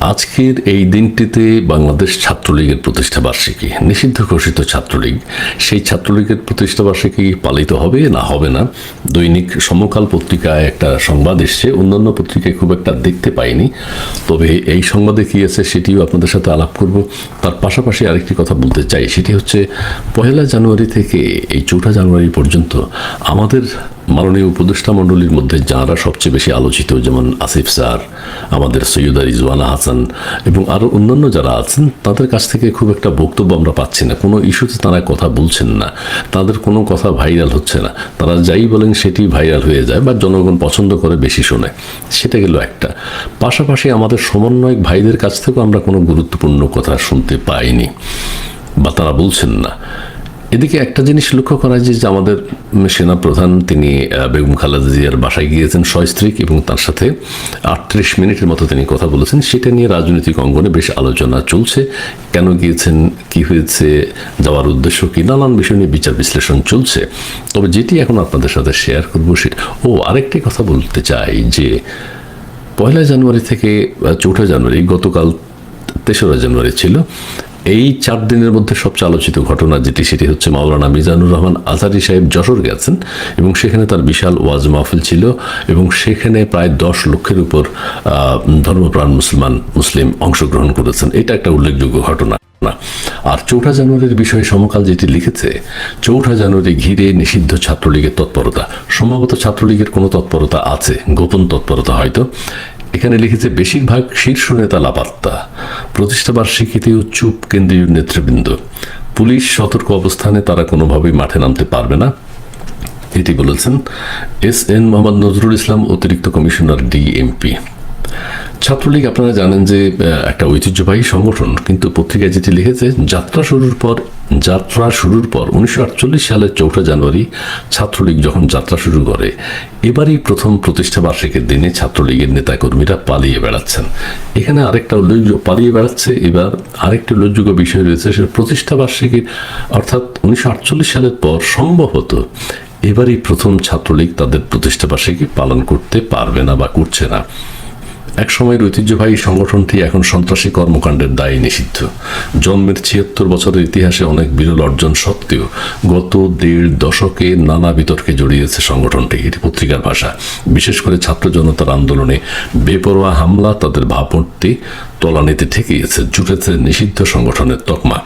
আজকের এই দিনটিতে বাংলাদেশ ছাত্রলীগের প্রতিষ্ঠা বার্ষিকী, নিষিদ্ধ ঘোষিত ছাত্রলীগ। সেই ছাত্রলীগের প্রতিষ্ঠা বার্ষিকী পালিত হবে না হবে না, দৈনিক সমকাল পত্রিকায় একটা সংবাদ এসছে, অন্যান্য পত্রিকায় খুব একটা দেখতে পাইনি। তবে এই সংবাদে কি আছে সেটিও আপনাদের সাথে আলাপ করব। তার পাশাপাশি আরেকটি কথা বলতে চাই, সেটি হচ্ছে পহেলা জানুয়ারি থেকে এই চৌঠা জানুয়ারি পর্যন্ত আমাদের মাননীয় উপদেষ্টা মণ্ডলীর মধ্যে যারা সবচেয়ে বেশি আলোচিত, যেমন আসিফ স্যার, আমাদের সৈয়দা রিজওয়ানা হাসান এবং আরও অন্যান্য যারা আছেন, তাদের কাছ থেকে খুব একটা বক্তব্য আমরা পাচ্ছি না। কোনো ইস্যুতে তারা কথা বলছেন না। তাদের কোনো কথা ভাইরাল হচ্ছে না। তারা যাই বলেন সেটি ভাইরাল হয়ে যায় বা জনগণ পছন্দ করে বেশি শোনে। সেটা গেল একটা। পাশাপাশি আমাদের সমন্বয়ক ভাইদের কাছ থেকেও আমরা কোনো গুরুত্বপূর্ণ কথা শুনতে পাইনি বা তারা বলছেন না। এদিকে একটা জিনিস লক্ষ্য করা যায় যে আমাদের সেনা প্রধান তিনি বেগম খালেদা জিয়ার বাসায় গিয়েছেন সস্ত্রীক এবং তার সাথে আটত্রিশ মিনিটের মতো তিনি কথা বলেছেন। সেটা নিয়ে রাজনৈতিক অঙ্গনে বেশ আলোচনা চলছে। কেন গিয়েছেন, কি হয়েছে, যাওয়ার উদ্দেশ্য কি, নানান বিষয় নিয়ে বিচার বিশ্লেষণ চলছে। তবে যেটি এখন আপনাদের সাথে শেয়ার করব সেটা, ও, আরেকটি কথা বলতে চাই যে, পয়লা জানুয়ারি থেকে চৌঠা জানুয়ারি, গতকাল তেসরা জানুয়ারি ছিল এই চার দিনের মধ্যে সবচেয়ে আলোচিত ঘটনা যেটি, সেটি হচ্ছে মাওলানা মিজানুর রহমান আজারি সাহেব যশোর গেছেন এবং সেখানে তার বিশাল ওয়াজ মাহফিল ছিল এবং সেখানে প্রায় দশ লক্ষের উপর ধর্মপ্রাণ মুসলমান, মুসলিম অংশগ্রহণ করেছেন। এটা একটা উল্লেখযোগ্য ঘটনা। আর চৌঠা জানুয়ারির বিষয়ে সমকাল যেটি লিখেছে, চৌঠা জানুয়ারি ঘিরে নিষিদ্ধ ছাত্রলীগের তৎপরতা। সম্ভবত ছাত্রলীগের কোনো তৎপরতা আছে, গোপন তৎপরতা হয়তো। এখানে লিখেছে, বেশিরভাগ শীর্ষ নেতা লাপাত্তা। প্রতিষ্ঠা বার্ষিকীতেও চুপ কেন্দ্রীয় নেতৃবৃন্দ। পুলিশ সতর্ক অবস্থানে তারা কোনোভাবেই মাঠে নামতে পারবে না। এটি বলেছেন এস এন মোহাম্মদ নজরুল ইসলাম, অতিরিক্ত কমিশনার ডিএমপি ছাত্রলীগ, আপনারা জানেন যে একটা ঐতিহ্যবাহী সংগঠন, কিন্তু পত্রিকায় যেটি লিখেছে, যাত্রা শুরুর পর, যাত্রা শুরুর পর, উনিশশো আটচল্লিশ সালের চৌঠা জানুয়ারি, ছাত্রলীগ যখন যাত্রা শুরু করে, এবারই প্রথম প্রতিষ্ঠা বার্ষিকীর দিনে ছাত্রলীগের নেতাকর্মীরা পালিয়ে বেড়াচ্ছেন। এখানে আরেকটা উল্লেখযোগ্য, পালিয়ে বেড়াচ্ছে, এবার আরেকটি উল্লেখযোগ্য বিষয় রয়েছে, সেটা প্রতিষ্ঠা বার্ষিকীর, অর্থাৎ উনিশশো আটচল্লিশ সালের পর সম্ভবত এবারই প্রথম ছাত্রলীগ তাদের প্রতিষ্ঠা বার্ষিকী পালন করতে পারবে না বা করছে না। এক সময়ের ঐতিহ্যবাহী সংগঠনটি এখন সন্ত্রাসী কর্মকাণ্ডের দায়ে নিষিদ্ধ। জন্মের ছিয়াত্তর বছরের ইতিহাসে অনেক বিরল অর্জন সত্ত্বেও গত দেড় দশকে নানা বিতর্কে জড়িয়েছে সংগঠনটি। এটি পত্রিকার ভাষা। বিশেষ করে ছাত্র জনতার আন্দোলনে বেপরোয়া হামলা তাদের ভাবমূর্তি তলানিতে ঠেকিয়েছে, জুটেছে নিষিদ্ধ সংগঠনের তকমা।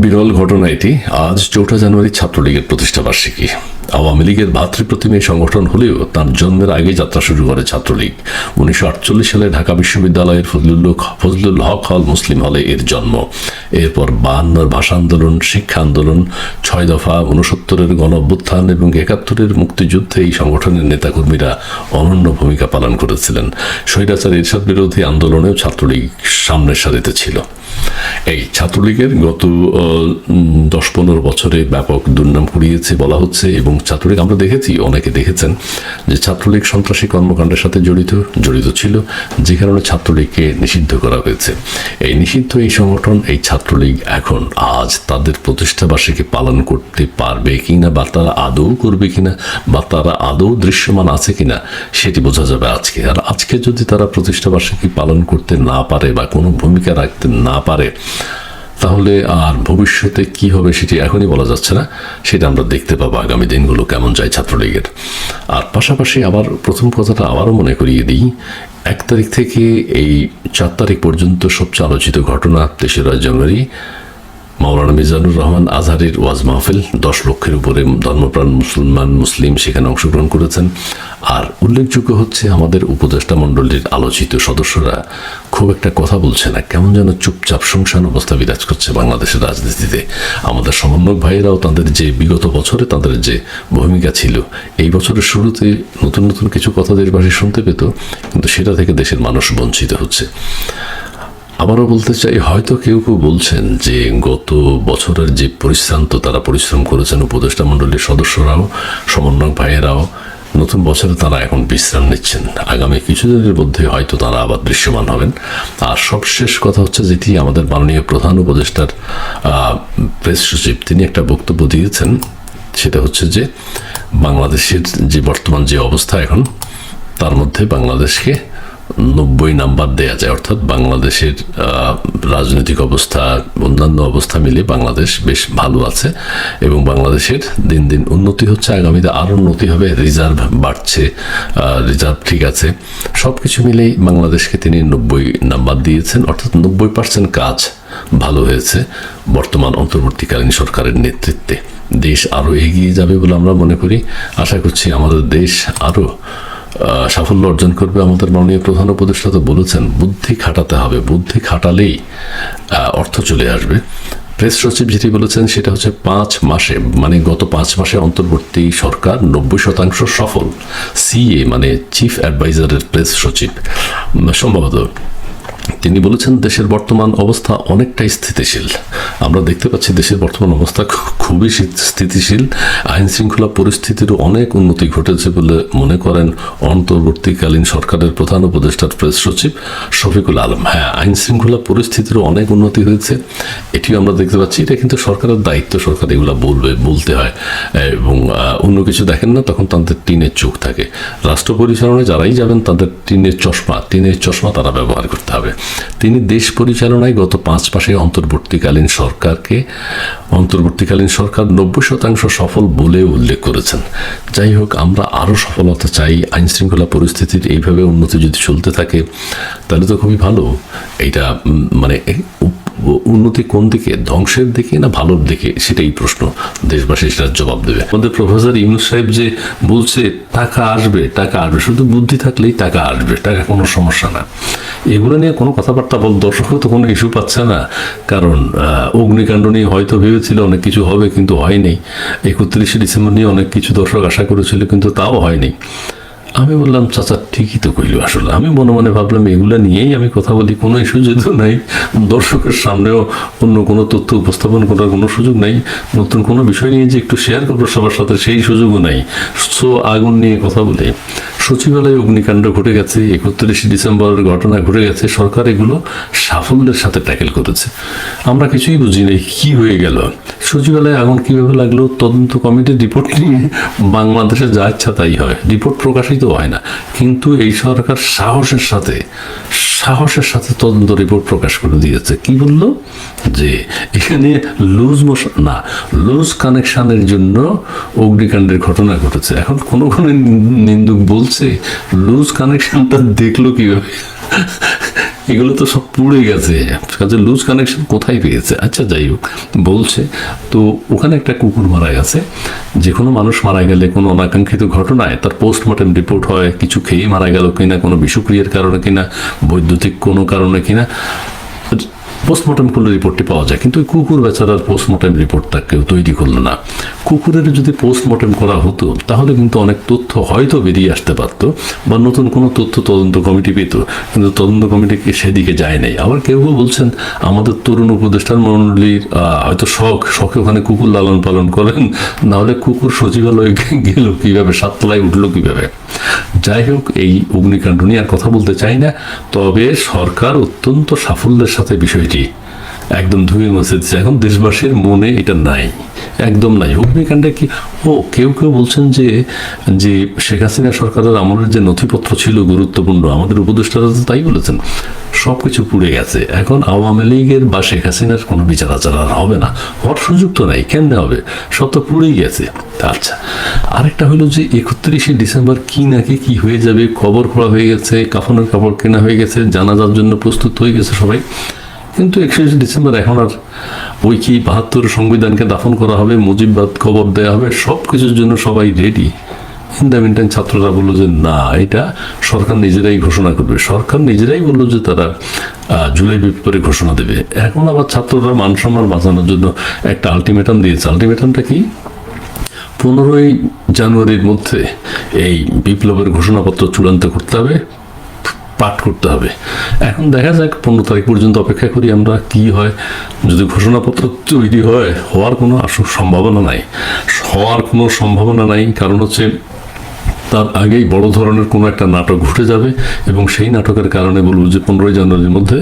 বিরল ঘটনা এটি। আজ চৌঠা জানুয়ারি ছাত্রলীগের প্রতিষ্ঠা বার্ষিকী আওয়ামী লীগের ভাতৃপ্রতিমী সংগঠন হলেও তার জন্মের আগে যাত্রা শুরু করে ছাত্রলীগ। উনিশশো আটচল্লিশ সালে ঢাকা বিশ্ববিদ্যালয়ের ফজলুল ফজলুল হক হল মুসলিম হলে এর জন্ম। এরপর বায়ান্নর ভাষা আন্দোলন, শিক্ষা আন্দোলন, ছয় দফা উনসত্তরের গণ অভ্যুত্থান এবং একাত্তরের মুক্তিযুদ্ধে এই সংগঠনের নেতাকর্মীরা অনন্য ভূমিকা পালন করেছিলেন। স্বৈরাচার এরশাদ বিরোধী আন্দোলনেও ছাত্রলীগ সামনের সারিতে ছিল। এই ছাত্রলীগের গত দশ পনেরো বছরে ব্যাপক দুর্নাম কুড়িয়েছে বলা হচ্ছে এবং ছাত্রলীগ, আমরা দেখেছি, অনেকে দেখেছেন যে ছাত্রলীগ সন্ত্রাসী কর্মকাণ্ডের সাথে জড়িত জড়িত ছিল, যে কারণে ছাত্রলীগকে নিষিদ্ধ করা হয়েছে। এই নিষিদ্ধ, এই সংগঠন, এই ছাত্রলীগ এখন আজ তাদের প্রতিষ্ঠা বার্ষিকী পালন করতে পারবে কিনা বা তারা আদৌ করবে কিনা বা তারা আদৌ দৃশ্যমান আছে কিনা, সেটি বোঝা যাবে আজকে। আর আজকে যদি তারা প্রতিষ্ঠা বার্ষিকী পালন করতে না পারে বা কোনো ভূমিকা রাখতে না পারে। তাহলে আর ভবিষ্যতে কি হবে সেটি এখনই বলা যাচ্ছে না, সেটা আমরা দেখতে পাবো আগামী দিনগুলো কেমন যায় ছাত্রলীগের। আর পাশাপাশি আবার প্রথম কথাটা আবারও মনে করিয়ে দিই, এক তারিখ থেকে এই চার তারিখ পর্যন্ত সবচেয়ে আলোচিত ঘটনা তেসরা জানুয়ারি মাওলানা মিজানুর রহমান আজহারির ওয়াজ মাহফিল দশ লক্ষের উপরে ধর্মপ্রাণ মুসলমান মুসলিম সেখানে অংশগ্রহণ করেছেন। আর উল্লেখযোগ্য হচ্ছে আমাদের উপদেষ্টা মণ্ডলীর আলোচিত সদস্যরা খুব একটা কথা বলছে না, কেমন যেন চুপচাপ শুনশান অবস্থা বিরাজ করছে বাংলাদেশের রাজনীতিতে। আমাদের সমন্বয়ক ভাইয়েরাও তাদের যে বিগত বছরে তাদের যে ভূমিকা ছিল, এই বছরের শুরুতে নতুন নতুন কিছু কথা দেশবাসী শুনতে পেত, কিন্তু সেটা থেকে দেশের মানুষ বঞ্চিত হচ্ছে। আবারও বলতে চাই, হয়তো কেউ কেউ বলছেন যে গত বছরের যে পরিশ্রান্ত তারা পরিশ্রম করেছেন উপদেষ্টা মণ্ডলীর সদস্যরাও, সমন্বয়ক ভাইয়েরাও, নতুন বছরে তারা এখন বিশ্রাম নিচ্ছেন। আগামী কিছুদিনের মধ্যে হয়তো তারা আবার দৃশ্যমান হবেন। আর সবশেষ কথা হচ্ছে যেটি আমাদের মাননীয় প্রধান উপদেষ্টার প্রেস সচিব, তিনি একটা বক্তব্য দিয়েছেন, সেটা হচ্ছে যে বাংলাদেশের যে বর্তমান যে অবস্থা এখন, তার মধ্যে বাংলাদেশকে নব্বই নাম্বার দেয়া যায়, অর্থাৎ বাংলাদেশের রাজনৈতিক অবস্থা, অন্যান্য অবস্থা মিলে বাংলাদেশ বেশ ভালো আছে এবং বাংলাদেশের দিন দিন উন্নতি হচ্ছে। আগামীতে আরও উন্নতি হবে, রিজার্ভ বাড়ছে রিজার্ভ ঠিক আছে। সব কিছু মিলেই বাংলাদেশকে তিনি নব্বই নাম্বার দিয়েছেন, অর্থাৎ নব্বই পার্সেন্ট কাজ ভালো হয়েছে বর্তমান অন্তর্বর্তীকালীন সরকারের নেতৃত্বে। দেশ আরও এগিয়ে যাবে বলে আমরা মনে করি। আশা করছি আমাদের দেশ আরও সাফল্য অর্জন করবে আমাদের মাননীয় প্রধান উপদেষ্টা তো বলেছেন, বুদ্ধি খাটাতে হবে। বুদ্ধি খাটালেই অর্থ চলে আসবে। প্রেস সচিব যেটি বলেছেন, সেটা হচ্ছে পাঁচ মাসে মানে গত পাঁচ মাসে অন্তর্বর্তী সরকার নব্বই শতাংশ সফল। সিএ মানে চিফ অ্যাডভাইজারের প্রেস সচিব। সম্ভবত তিনি বলেছেন, দেশের বর্তমান অবস্থা অনেকটাই স্থিতিশীল। আমরা দেখতে পাচ্ছি দেশের বর্তমান অবস্থা খুবই স্থিতিশীল। আইন শৃঙ্খলা পরিস্থিতিরও অনেক উন্নতি ঘটেছে বলে মনে করেন অন্তর্বর্তীকালীন সরকারের প্রধান উপদেষ্টার প্রেস সচিব শফিকুল আলম। হ্যাঁ আইন শৃঙ্খলা পরিস্থিতিরও অনেক উন্নতি হয়েছে। এটিও আমরা দেখতে পাচ্ছি, এটা কিন্তু সরকারের দায়িত্ব, সরকার এগুলো বলবে, বলতে হয়। এবং অন্য কিছু দেখেন না, তখন তাদের টিনের চোখ থাকে। রাষ্ট্র পরিচালনায় যারাই যাবেন, তাদের টিনের চশমা টিনের চশমা তারা ব্যবহার করতে হবে। তিনি দেশ পরিচালনায় গত পাঁচ মাসে অন্তর্বর্তীকালীন সরকারকে, অন্তর্বর্তীকালীন সরকার নব্বই শতাংশ সফল বলে উল্লেখ করেছেন। যাই হোক, আমরা আরও সফলতা চাই, আইনশৃঙ্খলা পরিস্থিতির এইভাবে উন্নতি যদি চলতে থাকে, তাহলে তো খুবই ভালো। এইটা মানে উন্নতি কোন দিকে, ধ্বংসের দিকে না ভালোর দিকে? সেটাই প্রশ্ন দেশবাসী সেটার জবাব দেবে। আমাদের প্রফেসর ইউনুস সাহেব যে বলছে, টাকা আসবে টাকা আসবে, শুধু বুদ্ধি থাকলেই টাকা আসবে, টাকা কোনো সমস্যা না। এগুলো নিয়ে কোনো কথাবার্তা বল দর্শকও তো কোনো ইস্যু পাচ্ছে না। কারণ অগ্নিকাণ্ড নিয়ে হয়তো ভেবেছিল অনেক কিছু হবে, কিন্তু হয়নি। একত্রিশে ডিসেম্বর নিয়ে অনেক কিছু দর্শক আশা করেছিল, কিন্তু তাও হয়নি। আমি বললাম, চাচা, ঠিকই তো কইল আসলে। আমি মনে মনে ভাবলাম, এগুলো নিয়েই আমি কথা বলি, কোনো ইস্যু যেহেতু নাই। দর্শকের সামনেও অন্য কোনো তথ্য উপস্থাপন করার কোনো সুযোগ নাই। নতুন কোনো বিষয় নিয়ে যে একটু শেয়ার করব, সবার সাথে সেই সুযোগও নাই। সো আগুন নিয়ে কথা বলে। সচিবালয়ে অগ্নিকাণ্ড ঘটে গেছে, একত্রিশে ডিসেম্বরের ঘটনা ঘটে গেছে। সরকার এগুলো সাফল্যের সাথে ট্যাকেল করেছে। আমরা কিছুই বুঝি নাই কী হয়ে গেল। সচিবালয়ে আগুন কীভাবে লাগল, তদন্ত কমিটির রিপোর্ট নিয়ে বাংলাদেশে যা ইচ্ছা তাই হয়। রিপোর্ট প্রকাশিত হয় না। কিন্তু এই সরকার সাহসের সাথে সাহসের সাথে তদন্ত রিপোর্ট প্রকাশ করে দিয়েছে। কি বলল? যে এখানে লুজ মোশন না লুজ কানেকশানের জন্য অগ্নিকাণ্ডের ঘটনা ঘটেছে। এখন কোনো কোনো নিন্দুক বলছে লুজ কানেকশনটা দেখল কীভাবে? এগুলো তো সব পুড়ে গেছে। কাজে লুজ কানেকশন কোথায় পেয়েছে? আচ্ছা যাই হোক, বলছে, তো ওখানে একটা কুকুর মারা গেছে। যে কোনো মানুষ মারা গেলে কোনো অনাকাঙ্ক্ষিত ঘটনায় তার পোস্টমর্টেম রিপোর্ট হয়, কিছু খেয়েই মারা গেল কিনা, কোনো বিষক্রিয়ার কারণে কিনা, বৈদ্যুতিক কোনো কারণে কিনা। পোস্টমর্টম করলে রিপোর্টটি পাওয়া যায়। কিন্তু কুকুর বেচারার পোস্টমর্টম রিপোর্টটা কেউ তৈরি করল না। কুকুরের যদি পোস্টমর্টম করা হতো, তাহলে কিন্তু অনেক তথ্য হয়তো বেরিয়ে আসতে পারতো বা নতুন কোনো তথ্য তদন্ত কমিটি পেত। কিন্তু তদন্ত কমিটি সেদিকে যায় নাই। আবার কেউ কেউ বলছেন, আমাদের তরুণ উপদেষ্টার মণ্ডলীর হয়তো শখ, শখে ওখানে কুকুর লালন পালন করেন। নাহলে কুকুর সচিবালয়ে গেল কীভাবে? সাততলায় উঠল কীভাবে? যাই হোক, এই অগ্নিকাণ্ড নিয়ে আর কথা বলতে চাই না। তবে সরকার অত্যন্ত সাফল্যের সাথে বিষয়টি একদম ধুয়ে মুছে দিচ্ছে এখন দেশবাসীর মনে এটা নাই, একদম নাই। অগ্নিকাণ্ডে কি ও, কেউ কেউ বলছেন যে যে শেখ হাসিনা সরকারের আমলের যে নথিপত্র ছিল গুরুত্বপূর্ণ, আমাদের উপদেষ্টারা তো তাই বলেছেন। সব কিছু পুড়ে গেছে। এখন আওয়ামী লীগের বা শেখ হাসিনার কোনো বিচার আচার আর হবে না। হওয়ার সুযোগ তো নাই, কেমনে হবে? সব তো পুড়েই গেছে। আচ্ছা আরেকটা হলো যে একত্রিশে ডিসেম্বর কি নাকি কি হয়ে যাবে? খবর খোলা হয়ে গেছে, কাফনের কাপড় কেনা হয়ে গেছে, জানাজার জন্য প্রস্তুত হয়ে গেছে সবাই। কিন্তু একত্রিশে ডিসেম্বর এখন আর ওই কি বাহাত্তর সংবিধানকে দাফন করা হবে, মুজিববাদ কবর দেওয়া হবে সব কিছুর জন্য সবাই রেডি ইন দ্য মিনটাইম ছাত্ররা বলল যে, না, এটা সরকার নিজেরাই ঘোষণা করবে। সরকার নিজেরাই বলল যে, তারা জুলাই বিপ্লবের ঘোষণা দেবে। এখন আবার ছাত্ররা মান সম্মান বাঁচানোর জন্য একটা আলটিমেটাম দিয়েছে। আলটিমেটামটা কি? পনেরোই জানুয়ারির মধ্যে এই বিপ্লবের ঘোষণাপত্র চূড়ান্ত করতে হবে। পাঠ করতে হবে। এখন দেখা যাক, পনেরো তারিখ পর্যন্ত অপেক্ষা করি আমরা কি হয়। যদি ঘোষণাপত্র তৈরি হয়, হওয়ার কোনো আসল সম্ভাবনা নাই। হওয়ার কোনো সম্ভাবনা নাই, কারণ হচ্ছে তার আগেই বড় ধরনের কোনো একটা নাটক ঘটে যাবে এবং সেই নাটকের কারণে বলব যে পনেরোই জানুয়ারির মধ্যে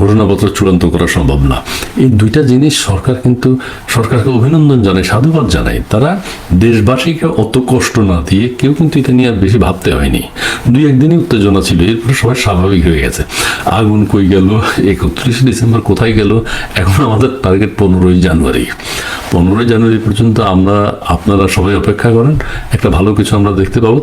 ঘোষণাপত্র চূড়ান্ত করা সম্ভব না। এই দুইটা জিনিস সরকার কিন্তু সরকারকে অভিনন্দন জানায় সাধুবাদ জানায় তারা দেশবাসীকে অত কষ্ট না দিয়ে কেউ কিন্তু এটা নিয়ে আর বেশি ভাবতে হয়নি। দুই একদিনই উত্তেজনা ছিল, এরপরে সবাই স্বাভাবিক হয়ে গেছে। আগুন কই গেল, একত্রিশ ডিসেম্বর কোথায় গেল, এখন আমাদের টার্গেট পনেরোই জানুয়ারি। পনেরোই জানুয়ারি পর্যন্ত আমরা, আপনারা সবাই অপেক্ষা করেন, একটা ভালো কিছু আমরা দেখতে পাবো।